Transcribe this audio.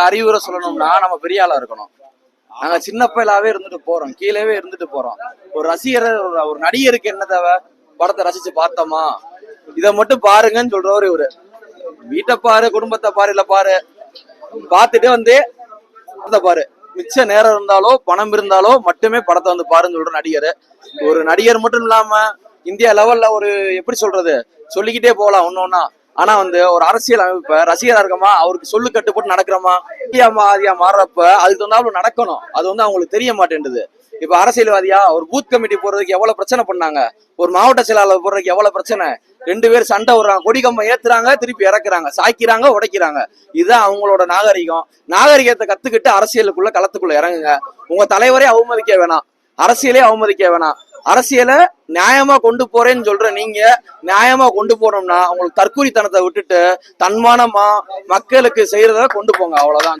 அறிவுரை சொல்லணும்னா நம்ம பெரிய ஆளா இருக்கணும். நாங்க சின்ன பயலாவே இருந்துட்டு போறோம். கீழேவே இருந்துட்டு போறோம். ஒரு ரசிகர் ஒரு- ஒரு நடிகருக்கு என்ன தேவை? படத்தை ரசிச்சு பார்த்தோமா? இதை மட்டும் பாருங்கன்னு சொல்றவர் இவரு. வீட்டை பாரு குடும்பத்தை பாரு இல்ல பாரு. பார்த்துட்டு வந்து படத்தை பாரு. மிச்ச நேரம் இருந்தாலோ பணம் இருந்தாலோ மட்டுமே படத்தை வந்து பாருன்னு சொல்ற நடிகர். ஒரு நடிகர் மட்டும் இல்லாம இந்தியா லெவல்ல ஒரு எப்படி சொல்றது? சொல்லிக்கிட்டே போகலாம் ஒன்னொன்னா ஆனா வந்து ஒரு அரசியல் அமைப்ப ரசிகரா இருக்கமா? அவருக்கு சொல்லு கட்டுப்பட்டு நடக்கிறோமா? இந்தியா மாதிரியா மாறுறப்ப அதுக்கு தகுந்தாப்புல நடக்கணும். அது வந்து அவங்களுக்கு தெரிய மாட்டேன்றது. இப்ப அரசியல்வாதியா ஒரு பூத் கமிட்டி போடுறதுக்கு எவ்வளவு பிரச்சனை பண்ணாங்க? ஒரு மாவட்ட செயலாளர் போடுறதுக்கு எவ்வளவு பிரச்சனை? ரெண்டு பேர் சண்டை விடுறாங்க கொடி கம்பம் ஏத்துறாங்க திருப்பி இறக்குறாங்க சாய்க்கிறாங்க உடைக்கிறாங்க. இதுதான் அவங்களோட நாகரிகம். நாகரிகத்தை கத்துக்கிட்டு அரசியலுக்குள்ள களத்துக்குள்ள இறங்குங்க. உங்க தலைவரே அவமதிக்க வேணாம். அரசியலே அவமதிக்க வேணாம். அரசியலை நியாயமா கொண்டு போறேன்னு சொல்ற நீங்க நியாயமா கொண்டு போனோம்னா உங்களுக்கு தற்கூலித்தனத்தை விட்டுட்டு தன்மானமா மக்களுக்கு செய்யறத கொண்டு போங்க அவ்வளவுதான்.